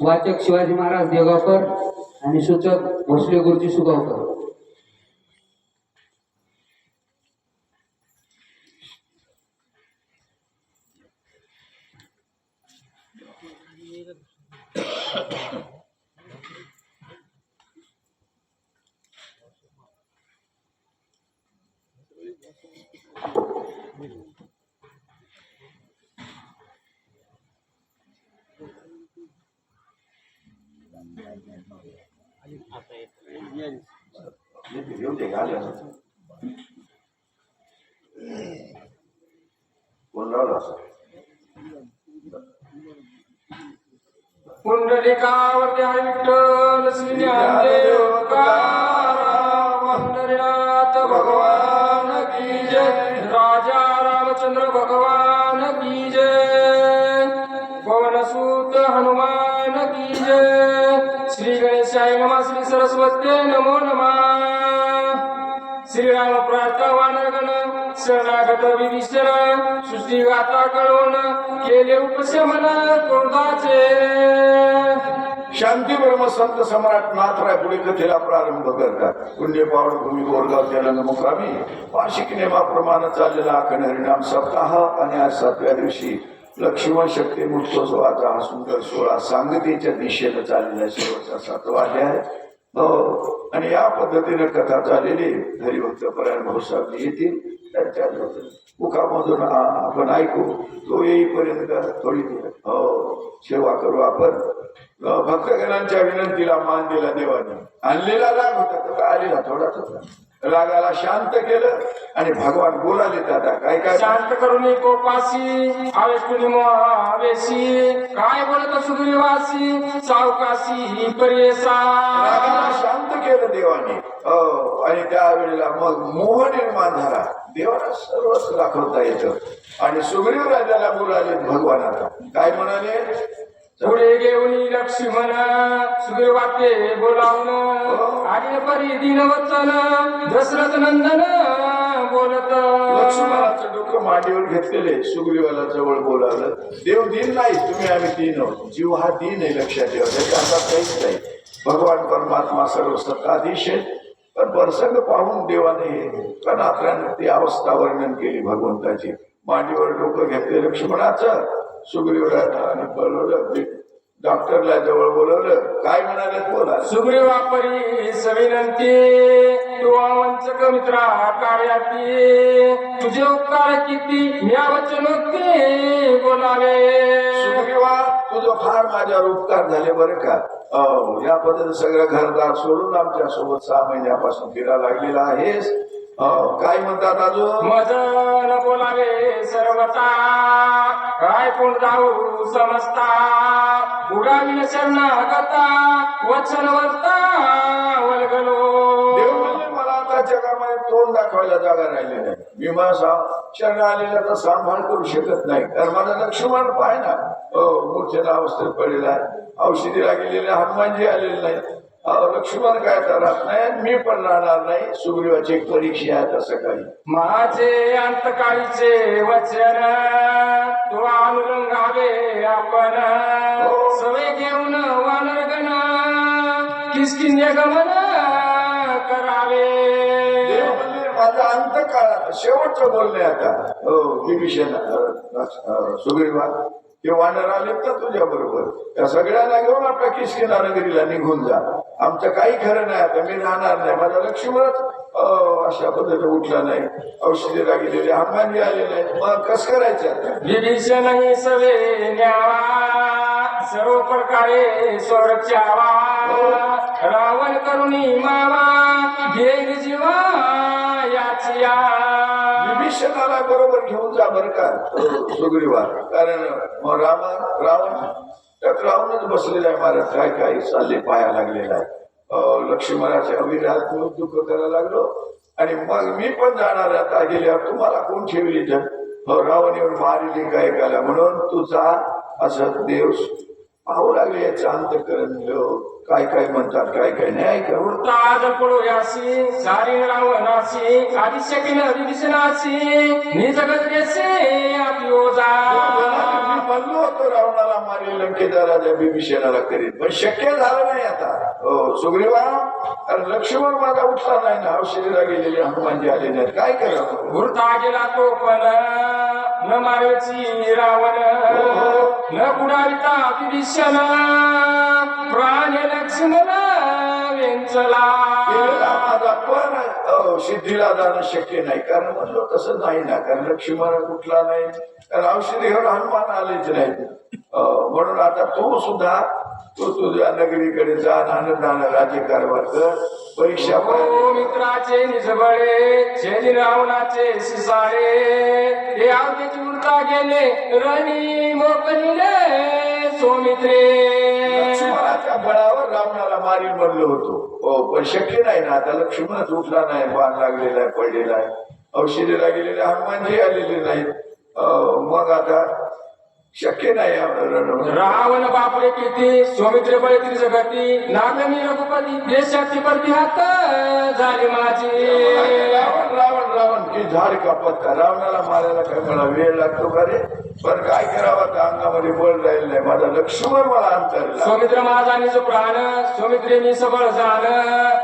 वाचक शिवाजी महाराज देगावकर आणि सूचक भोसले गुरुजी सुगावकर. पुंडलिकावरती हरी विठ्ठल श्री शरणागत विभीषण सृष्टी गाता कळवून केले उपशमन कोणताचे शांती ब्रह्म संत सम्राट नाथराय पुढे कथेला प्रारंभ करतात. पुण्य पावड भूमी गोरगाव त्यानंद मुक्रामी वार्षिक नियमाप्रमाणे चाललेला अखंड हरिणाम सप्ताह आणि आज सातव्या दिवशी लक्ष्मण शक्ती महोत्सवाचा हा सुंदर सोहळा सांगतेच्या दिशेनं चाललेला शेवटचा सातवा अध्याय हो. आणि या पद्धतीने कथा चाललेली हरिभक्त परायण भाऊसाहेब येतील त्यांच्या मुखामधून आपण ऐकू तो येईपर्यंत थोडी हो. सेवा करू आपण. भक्तगणांच्या विनंतीला मान दिला देवाने. आणलेला राग होता तो काय आलेला थोडाच होता. रागाला शांत केलं आणि भगवान बोलाले दादा काय काय? शांत करून कोपासी आवेशकुनी आवेशी काय बोलत सुग्रीवासी सावकाशी परेसा रागाला शांत केलं देवाने. हो आणि त्यावेळेला मग मोह निर्माण झाला. देवाला सर्वच दाखवता येतं. आणि सुग्रीव राजाला बोलाले भगवानाला काय म्हणाले? पुढे घेऊन लक्ष्मण सुग्रीवाते बोलावून आणि परी दिन वचन दशरथ नंदन बोलत. लक्ष्मणाचं डोकं मांडीवर घेतलेले सुग्रीवाला जवळ बोलावलं. देव दिन नाही तुम्ही आम्ही दिन आहोत. जीव हा दिन आहे लक्षात ठेवा. त्याच्या हातात काहीच नाही. भगवान परमात्मा सर्व सत्ताधीश आहे पण प्रसंग पाहून देवाने कनात्राने ती अवस्था वर्णन केली भगवंताची. मांडीवर डोकं घेतले लक्ष्मणाचं. सुग्रीवराजाने बोलवलं. डॉक्टरला जवळ बोलवलं. काय म्हणाले बोला सुग्रीवापरी सविनंती तू वंचक मित्रा कार्याती. तुझे उपकार किती? या वचन बोलावे. सुग्रीवा तुझं फार माझ्यावर उपकार झाले बरं का? या पद्धतीने सगळं घरदार सोडून आमच्यासोबत सहा महिन्यापासून फिरायला लागलेला आहेस. काय म्हणतात अजून मदन बोलावे सर्वता काय कोण जाऊ समजता उडाविन शरणागता. वचन वर्ता वलगलो. देव म्हणले मला आता जगामध्ये तोंड दाखवायला जागा राहिली नाही. मी माझा शरण आलेला तर सांभाळ करू शकत नाही. कारण माझा लक्ष्मण पाय ना. हो मूर्छेला अवस्थेत पडलेला आहे. औषधीला गेलेले हनुमानजी आलेले नाही लक्ष्मण काय राहत नाही? मी पण राहणार नाही. सुग्रीवाची परीक्षा आहे आता सकाळी माझे अंतकाळीचे वचन तू अनुरंगावे आपण. सवय घेऊन वानरगण किसकिन्य गमन करावे. माझा अंत काळात शेवटचं बोलणे आता. हो विभीषण सुग्रीवा ते वानर आले तर तुझ्या बरोबर. त्या सगळ्यांना घेऊन आपल्या किसकिना नगरीला निघून जा. आमचं काही खरं नाही आता मी राहणार नाही. माझ्या लक्ष्मीवरच अशा पद्धतीने उठला नाही. औषधीला गेलेले हंगामी आले नाही मग कसं करायचं? विभीषण सवे सर्व प्रकारे स्वर्गावा रावण करुणी मावा. घेग जीवा याचिया विभीषणाला बरोबर घेऊन जा बर का सुग्रीवा कारण रावण रावण त्यात रावणच बसलेला आहे महाराज काय काय चालले पाया लागलेला आहे. लक्ष्मणाचे लक्ष्मणाच्या अभिरात दुःख करायला लागलो. आणि मग मी पण जाणार आता गेल्यावर तुम्हाला कोण ठेवली तर हो रावण येऊन मारिली काय काला म्हणून तू जा असं देव पाहू लागले याचं अंतकरण. हो, काय काय म्हणतात काय काय नाही ऐकावं ताज पडोयासी सारी रावणासी आदिशकीन विभीषणासी निज गजरेसे अपियोजा मी म्हणलो होतो रावणाला मारेल राजा बिभीषणाला करीत पण शक्य झालं नाही आता. हो सुग्रीवा लक्ष्मण माझा उठला नाही ना औषधीला गेलेले हनुमानजी आले नाहीत. काय करावं गुरता गेला तो पण न मारेची रावण. न कुडाविता विभीषण प्राण लक्ष्मण वेंचला. पण सिद्धीला जाणं शक्य नाही. कारण म्हणलं तसं नाही ना. कारण लक्ष्मण कुठला नाही. कारण औषधीवर हनुमान आलेच नाही म्हणून आता तो सुद्धा तू तुझ्या नगरीकडे जा आनंदानं राज्यकारभार कर परीक्षा. ओ मित्राचे निजबळे छेदी रावणाचे सिसाळे हे आवतेची उरता गेले रणी मोकलिले सोमित्रे. बळावर रावणाला मारील म्हणलो होतो. हो पण शक्य नाही ना आता लक्ष्मणच उठला नाही बाण लागलेला आहे पडलेला आहे. औषधीला गेलेले हनुमानजी आलेले नाहीत. मग आता शक्य नाही रावण बापरे किती सौमित्र बळे त्रिजगती नागमी रघुपती देशाची परती हात झाली माझी. रावण रावण रावण की झाड का पत्ता रावणाला मारायला काय मला वेळ लागतो का रे? पण काय करावं? त्या अंगामध्ये बळ राहील नाही. माझा लक्ष्मण मला अंतरला सौमित्र माझा निज प्राण सौमित्रे मी सबळ जाण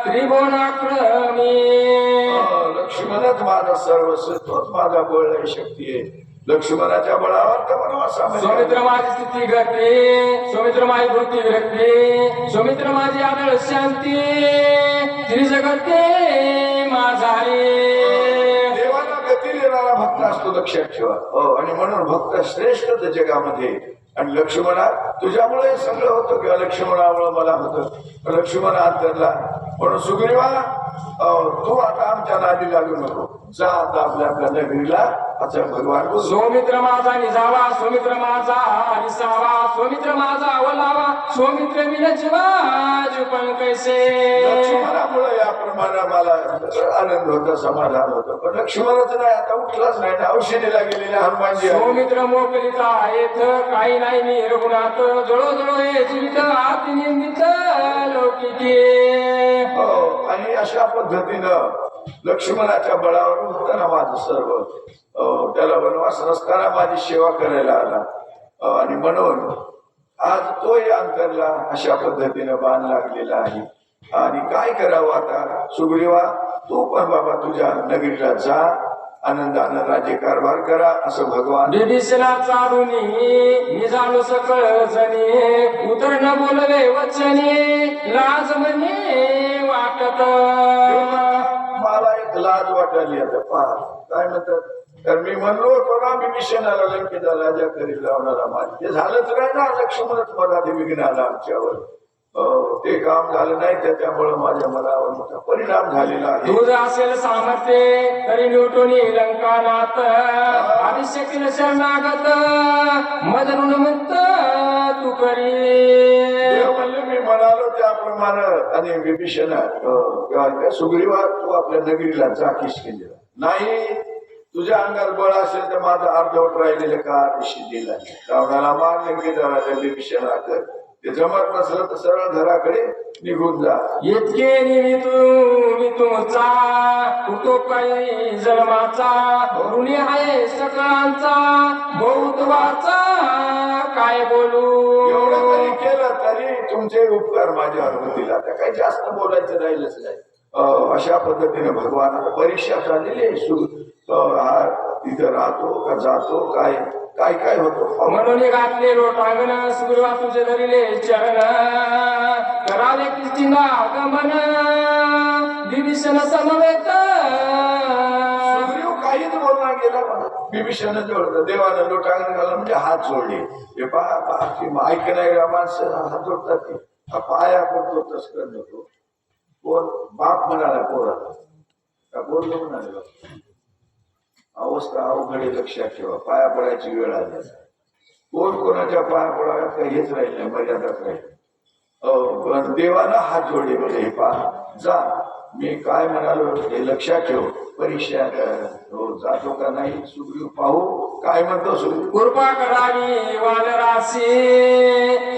त्रिभुवनाक्रमी अं, लक्ष्मणच माझा सर्वस्व तोच माझा बळ शक्ती आहे. लक्ष्मणाच्या बळावर वनवासामध्ये सौमित्र माझी स्थिती गती सौमित्र माझी वृत्ती विरक्ती सौमित्र माझी आदळ शांती. त्रिजगते माझा रे. देवाला गती देणारा भक्त असतो लक्षात ठेवा हो आणि म्हणून भक्त श्रेष्ठ जगामध्ये आणि लक्ष्मणा तुझ्यामुळे हे सगळं होतं किंवा लक्ष्मणामुळे मला होतं. लक्ष्मण अंतरला म्हणून सुग्रीवा तू आता आमच्या नादी लागू नको. जा आता आपल्या आपल्या नगरीला. अच्छा भगवान सोमित्र सौमित्र माझा निजावा सौमित्र माझा निसावा सोमित्र माझा वलावा सौमित्र विन जीवा पण कैसे? लक्ष्मणामुळे याप्रमाणे मला आनंद होता समाधान होतं. पण लक्ष्मणच नाही आता उठलाच नाही औषधीला गेलेल्या हनुमानजी. सौमित्र मोकलिता येथ काही नाही मी रघुनाथ जळो जळो हे जीवित आत निंदित लौकिके हो, आणि अशा पद्धतीनं लक्ष्मणाच्या बळावर होतं ना माझं सर्व हो, त्याला वनवास नसताना माझी सेवा करायला आला. हो, आणि म्हणून आज तोही अंतरला अशा पद्धतीनं बाण लागलेला आहे. आणि काय करावं आता? सुग्रीवा तू पण बाबा तुझ्या नगरीला जा आनंदानं राज्य कारभार करा असं भगवान बिभीषणा चालुनी निजालो सकळ जणी उतर न बोलवे वचने लाज म्हणे वाटत. मला एक लाज वाटायली आता पहा. काय म्हणतात? तर मी म्हणलो होतो ना मी मिशनाला लंकेचा राजा करील लावणारा माझ. ते झालंच नाही ना लक्ष्मणच मला ते विघ्न आला आमच्यावर. ते काम झालं नाही त्याच्यामुळे माझ्या मनावर मोठा परिणाम झालेला आहे. तुझ असेल सामर्थ्य तरी निवटून लंकानाथ आदिशक्तीन शरणागत मदनुन मुक्त तू करी मी म्हणालो त्याप्रमाणे आणि विभीषण किंवा सुग्रीवा तू आपल्या नगरीला जा किशकिंदीला नाही तुझ्या अंगात बळ असेल तर माझं अर्धवट राहिलेलं का सिद्धीला रावणाला मार लंकेचा राजा विभीषण कर ते जमत नसलं तर सरळ घराकडे निघून जा. इतके निमितू मी तुमचा तो काही जन्माचा ऋणी आहे सकळांचा बहुत्वाचा काय बोलू? एवढं तरी केलं तरी तुमचे उपकार माझ्यावर होतील आता काही जास्त बोलायचं राहिलंच नाही. अशा पद्धतीने भगवान आता परीक्षा झालेली आहे. तिथं राहतो का जातो काय काय काय होतो? म्हणून घातले लोटांगण सुग्रीवा तुझे धरिले चरण. करावे कृष्णा गमन विभीषण समवेत. काहीच बोलला गेला म्हणा बिभीषण जोडलं देवानं लोटांगण घालून म्हणजे हात जोडले. हे पहा पहा की ऐक नाही माणसं? हात जोडतात ते. हा पाया पडतो तस्कर नको कोण? बाप म्हणाला पोराला. का बोललो म्हणाले अवस्था अवघड लक्षात ठेवा. पाया पडायची वेळ आली कोण कोणाच्या पाया पडाव्यात काही हेच राहील नाही मर्यादाच राहील देवानं हात जोडले म्हणजे हे पहा जा. मी काय म्हणालो हे लक्षात ठेव. परीक्षा. हो जातो का नाही सुग्रीव पाहू. काय म्हणतो सुरू कृपा करावी वानरासी.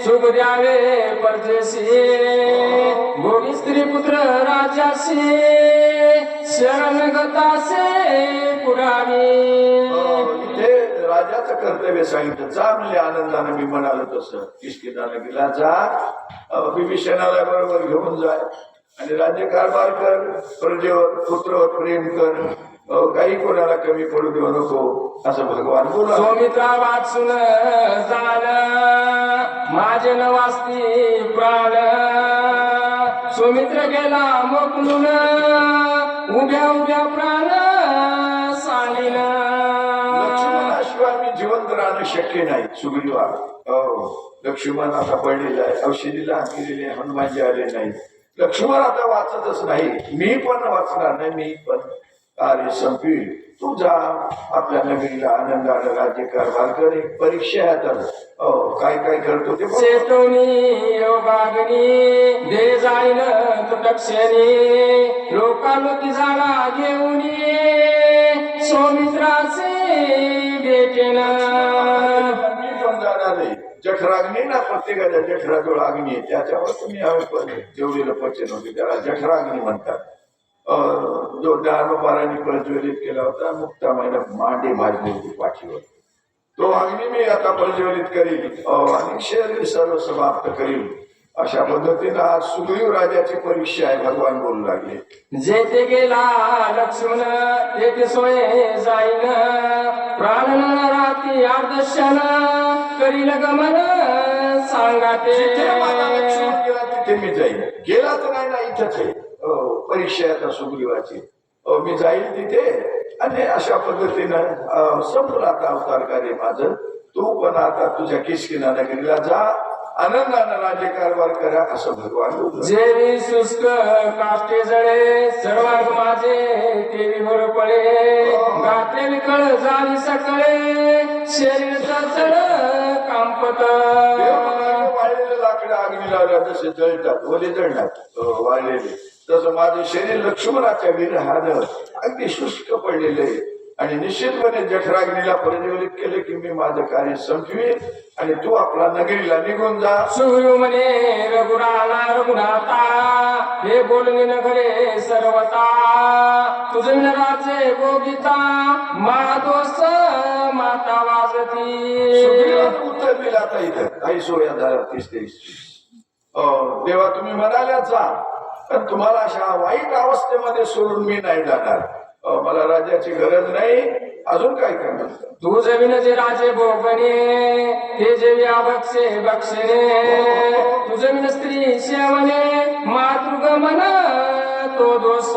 शुभ द्यावे परदेशी. भोगी स्त्री पुत्र राजाशी शरण गतासे इथे राजाचं कर्तव्य सांगितलं. जा म्हणजे आनंदाने मी म्हणालो तसं. किशकिनाला गेला जा. बिभीषणाला बरोबर घेऊन जाय. आणि राज्य कारभार कर प्रजेवर पुत्रवर प्रेम कर. काही कोणाला कमी पडू देऊ नको असं भगवान बोला. सौमित्रा वाचून जाण माझे न वाचती प्राण. सौमित्र गेला मोकलून उभ्या उभ्या प्राण सांगिन लक्ष्मणाशिवाय मी जिवंत राहणं शक्य नाही सुग्रीवा. लक्ष्मण आता पडलेला आहे औषधीला गेलेले हनुमानजी आले नाही लक्ष्मण आता वाचतच नाही मी पण वाचणार नाही मी पण. कार्य संपवी तू जा आपल्या नगरीला आनंदाने राज्य कारभार कर. एक परीक्षा आहे आता. हो काय काय करतो ते. चेतवणी योगाग्नी दे जाईन तुटक्षणी. लोकालोकी झाला घेऊन. सौमित्राचे भेटेन. मी पण जाणार. आहे जठराग्नी ना प्रत्येकाच्या जठराजवळ अग्नी आहे. त्याच्यावर तुम्ही पण जेवढीला पचन होते त्याला जठराग्नी म्हणतात. जो ज्ञानोबारांनी प्रज्वलित केला होता मुक्तामाईला मांडे भाजली होती पाठीवर. तो अग्नी मी आता प्रज्वलित करील आणि शरीर सर्व समाप्त करील अशा पद्धतीनं आज सुग्रीव राजाची परीक्षा आहे भगवान बोलू लागले. जेथे गेला लक्ष्मण तेथे सोय जाईन. प्राण न राती आदर्शन करील गमन सांगा लक्ष्मण ते मी जाईल गेला तर नाही ना इथंच. आहे परीक्षा आता सुग्रीवाची. मी जाईल तिथे. आणि अशा पद्धतीनं संपलं आता अवतार कार्य माझं. तू पण आता तुझ्या किसकिना नगरीला जा. आनंदानं राज्य कारभार करा असं भगवान बोलतो. जेवी शुष्क काष्टे जळे सर्वांग माझे तेवी भर पळे गाते विकळ झाली सकळे शरीर चळ कांपत. देव अग्नी लावल्या तसे जळतात ओले जळणार वाळलेले तसं माझं शरीर लक्ष्मणाच्या विरहानं अगदी शुष्क पडलेलं आहे. आणि निश्चितपणे जठराग्नीला प्रज्वलित केले की मी माझं कार्य संपवीन आणि तू आपला नगरीला निघून जा. सुग्रीव म्हणे रघुराला रघुनाथा हे बोलणे नगरे सर्वता. तुझे गोगिता मा दोस्त माता वाजती. उत्तर दिलं आता इथं. काही सोया झाल्या तीस तेवीस देवा तुम्ही म्हणाल्या जा. पण तुम्हाला अशा वाईट अवस्थेमध्ये सोडून मी नाही जाणार. मला राज्याची गरज नाही. अजून काय करणार? तू जमीन जे राजे भोगणे ते जेवी अभक्षे बक्षणे तू जमीन स्त्री शेवणे मातृगमन तो दोष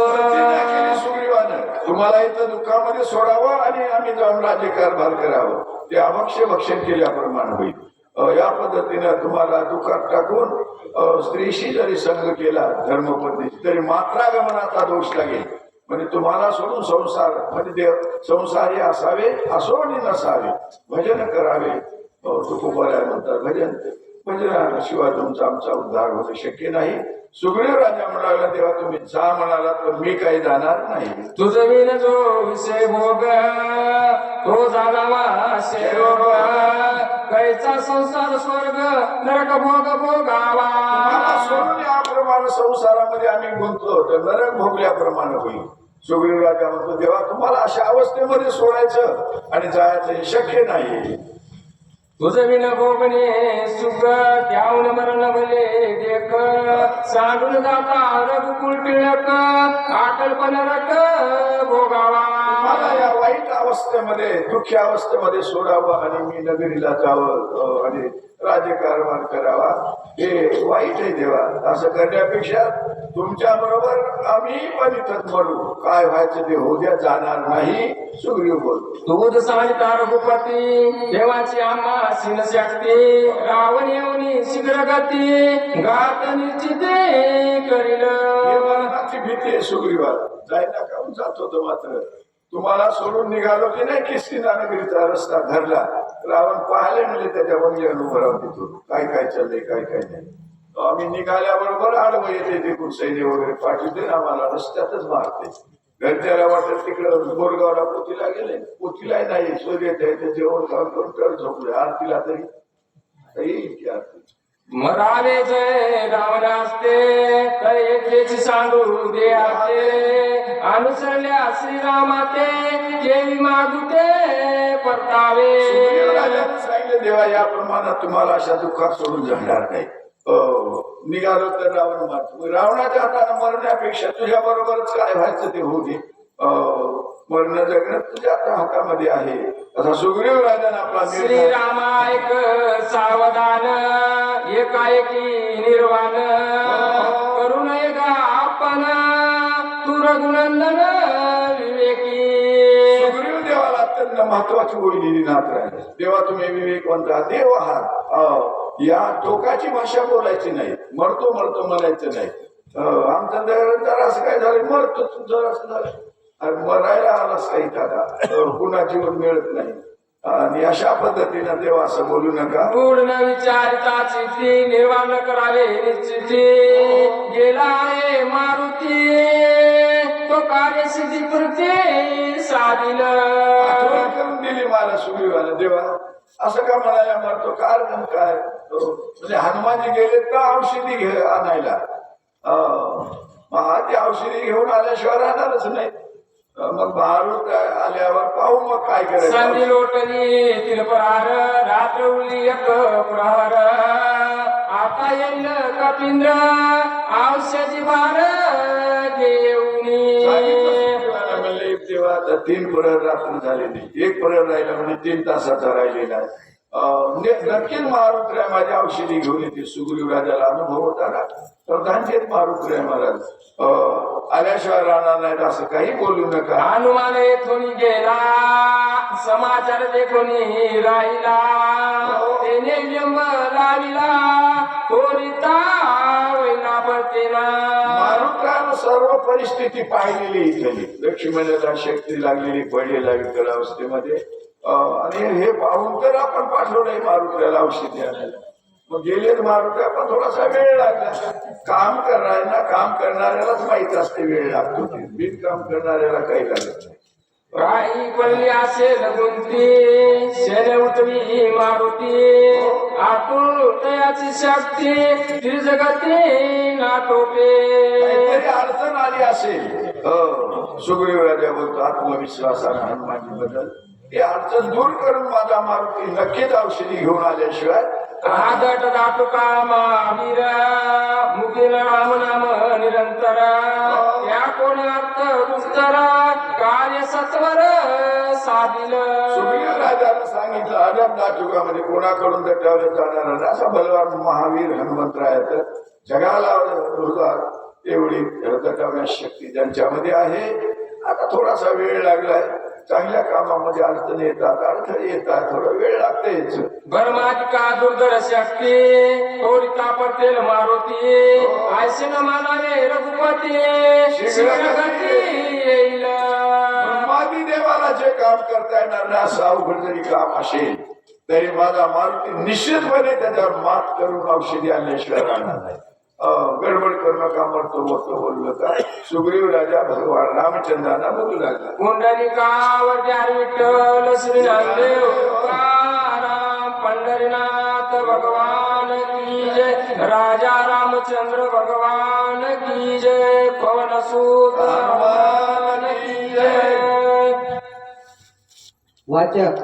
तुम्हाला इथं दुःखामध्ये सोडावं आणि आम्ही जाऊन राज्य कारभार करावं. ते अभक्ष भक्षण केल्याप्रमाणे होईल. या पद्धतीनं तुम्हाला दुःखात टाकून स्त्रीशी जरी संघ केला धर्मपत्नी तरी मात्रागमनाचा दोष लागेल. म्हणजे तुम्हाला सोडून संसार म्हणजे संसारी असावे असो आणि नसावे भजन करावे. अं, तुकोबऱ्या म्हणतात भजन भजनाशिवाय तुमचा आमचा उद्धार होणं शक्य नाही. सुग्रीव राजा म्हणाला तेव्हा तुम्ही जा म्हणाला तर मी काही जाणार नाही. तू जमीन जो विषय भोग तो रोग कैचा संसार स्वर्ग नरक भोग भोगावा. सोडून याप्रमाणे संसारामध्ये आम्ही गुंतलो तर नरक भोगल्याप्रमाणे होईल. सुग्रीव राजा म्हणतो देवा तुम्हाला अशा अवस्थेमध्ये सोडायचं आणि जायचं हे शक्य नाही तुझ विन भोगणे सुख त्याहून मरण भले देख. सांडून जाता रघुकुल टिळक रक मला भोगावा. या वाईट अवस्थेमध्ये दुःखी अवस्थेमध्ये सोडावं आणि मी नगरीला जावं आणि राज्यकारभार करावा हे वाईट आहे देवा. असं करण्यापेक्षा तुमच्या बरोबर आम्ही पण इथं म्हणू काय व्हायचं ते होऊ द्या जाणार नाही सुग्रीव बोलतो. दूध सांगता रघुपती देवाची आम्हा सिन शक्ती रावण येऊनी शीघ्र गती गात निश्चिते करील. भीती आहे सुग्रीवा जायला काहून हो, जात होतो मात्र. तुम्हाला सोडून निघालो की नाही? किस्तीना नगरीचा रस्ता धरला? रावण पाहिले म्हणजे त्याच्या वंगी अनुभव तिथून. काय काय चाललंय काय काय नाही. आम्ही निघाल्याबरोबर आडवं येते तिकडून. सैन्य वगैरे पाठवते आम्हाला. रस्त्यातच मारते. घरच्याला वाटत तिकडं बोरगावला पोतीला गेले. पोतीला नाही सूर्य त्याचं जेवण खाऊन करून तर झोपले. आरतीला तरी तर येईल की आरती. मरावे जय तर एकेची सांगू दे असते अनुसरल्या श्रीरामाते जेवी मागुते परतावे. सांगितलं देवा या प्रमाणात तुम्हाला अशा दुःखात सोडून जाणार नाही. निघालो तर रावण मारतो. रावणाच्या हाताने मरण्यापेक्षा तुझ्या बरोबरच काय व्हायचं ते होऊ दे. मरण जगणं तुझ्या आता हातामध्ये आहे. असा सुग्रीव राजाने आपला श्रीरामा एक सावधान एकाएकी निर्वाण. करून एका आपण तू रघुनंदन विवेकी. सुग्रीव देवाला अत्यंत महत्वाची दिली नाथ राहिले देवा तुम्ही विवेकवंत देव आहात. या टोकाची भाषा बोलायची नाही. मरतो मरतो म्हणायचं नाही. अं, आमचं जर असं काय झालं? मरतो तुझं असं झालं. अरे मरायला आलास काही दादा पुन्हा जीवन मिळत नाही. आणि अशा पद्धतीनं देव असं बोलू नका. पूर्ण विचारिता चित्ती निर्वाण करावे निश्चिती. गेला आहे मारुती. तो कार्यसिद्धी कृती साधिल आठवण करून दिली मला सुग्रीवाला देवा. असं का म्हणायला मरतो? कारण काय? तो म्हणजे हनुमानजी गेले तर औषधी घे आणायला. हा ती औषधी घेऊन आल्याशिवाय राहणारच नाही. मग भारूड आल्यावर पाहू मग काय करायचं लोटली तिलपरार रात्र उरली एक प्रहर. आता येईल कपिंद्र औषधी बार घेऊनी सांगितलं म्हणले तेव्हा आता तीन प्रहर रात्र झालेली एक प्रहर राहिला म्हणजे तीन तासाचा राहिलेला आहे. ने- नक्कीच मारुत्र्या माझ्या औषधी घेऊन येते. सुग्रीव राजाला अनुभव होता ना. तर त्यांचेच मारुत्र्या महाराज आल्याशिवाय राहणार नाहीत असं काही बोलू नका. हनुमान येथून गेला. समाचार देखोनी राहिला. सर्व परिस्थिती पाहिलेली इथली लक्ष्मणाला शक्ती लागलेली पडलेला विकल अवस्थेमध्ये. आणि हे पाहून तर आपण पाठवलंय मारुत्र्याला औषधी आणायला. मग गेले मारुत्र्या पण थोडासा वेळ लागला. काम करणाऱ्यांना काम करणाऱ्यालाच माहीत असते वेळ लागतो. बिन काम करणाऱ्याला काही लागत नाही. काही पल्ली असेल गुंती शेने उठवी मारुती. आतून तयाची शक्ती नाटोपे काहीतरी अडचण आली असेल. सुग्रीव राजा बोलतो आत्मविश्वासाने हनुमानजी बद्दल ही अडचण दूर करून माझा मारुती नक्कीच औषधी घेऊन आल्याशिवाय आदट मुखील राम नाम निरंतर. या कोण अर्थ दुस्तर कार्य सत्वर साधिल. राजाने सांगितलं अजब नाटुकामध्ये कोणाकडून दटावलं जाणार नाही? असा बलवान महावीर हनुमंतराय जगाला रुजणार एवढी दटावण्याची शक्ती त्यांच्यामध्ये आहे. आता थोडासा वेळ लागलाय. चांगल्या कामामध्ये अडचणी येतात अडथळे येतात. थोडा वेळ लागतेच. बर्माधिका दुर्धर शक्ती? कोरिता पटेल मारुती. आयसे न मानावे रघुपती. येईल. ब्रह्मादी देवाला जे काम करता येणार नाही असं अवघड जरी काम असेल तरी माझा मारुती निश्चितपणे त्याच्यावर मात करून औषधी आणल्याशिवाय राहणार नाही. गडबड करू नका मरतो मरतो बोललो का सुग्रीव राजा भगवान रामचंद्रांना बोलू लागला. कुंडली द्यार विठ्ठल श्री नामदेव तुकाराम पंढरीनाथ भगवान की जय. राजा रामचंद्र भगवान की जय. पवन सूत वाचक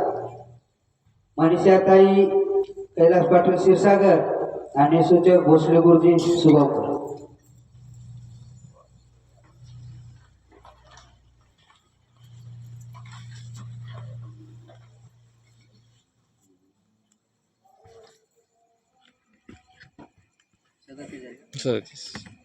मनीषाताई कैलास पाटील क्षीरसागर आणि सूचक भोसले गुरुजी सुगावकर सदतीस.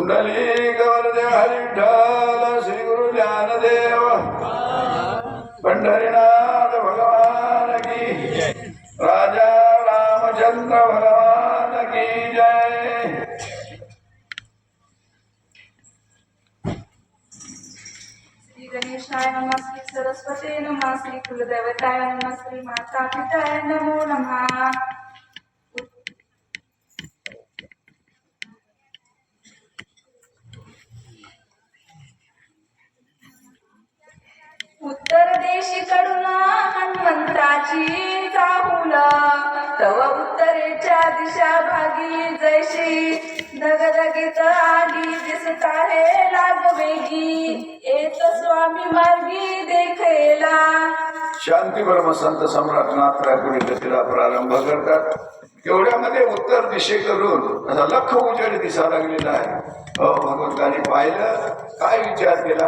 कुंडली कवरदे हरिठाल श्री गुरु ज्ञानदेव। पंढरीनाथ भगवान की राजा रामचंद्र भगवान की जय। गणेशाय नमः श्री सरस्वती नमः श्री कुलदेवताय नमः श्री माता पिताय नमो नमः। शांती संत सम्राट नाथराय पुढे गतीला प्रारंभ करतात. तेवढ्यामध्ये उत्तर दिशेकडून असा लख उजेड दिसा लागलेला आहे. अहो भगवंताने पाहिलं काय विचार केला?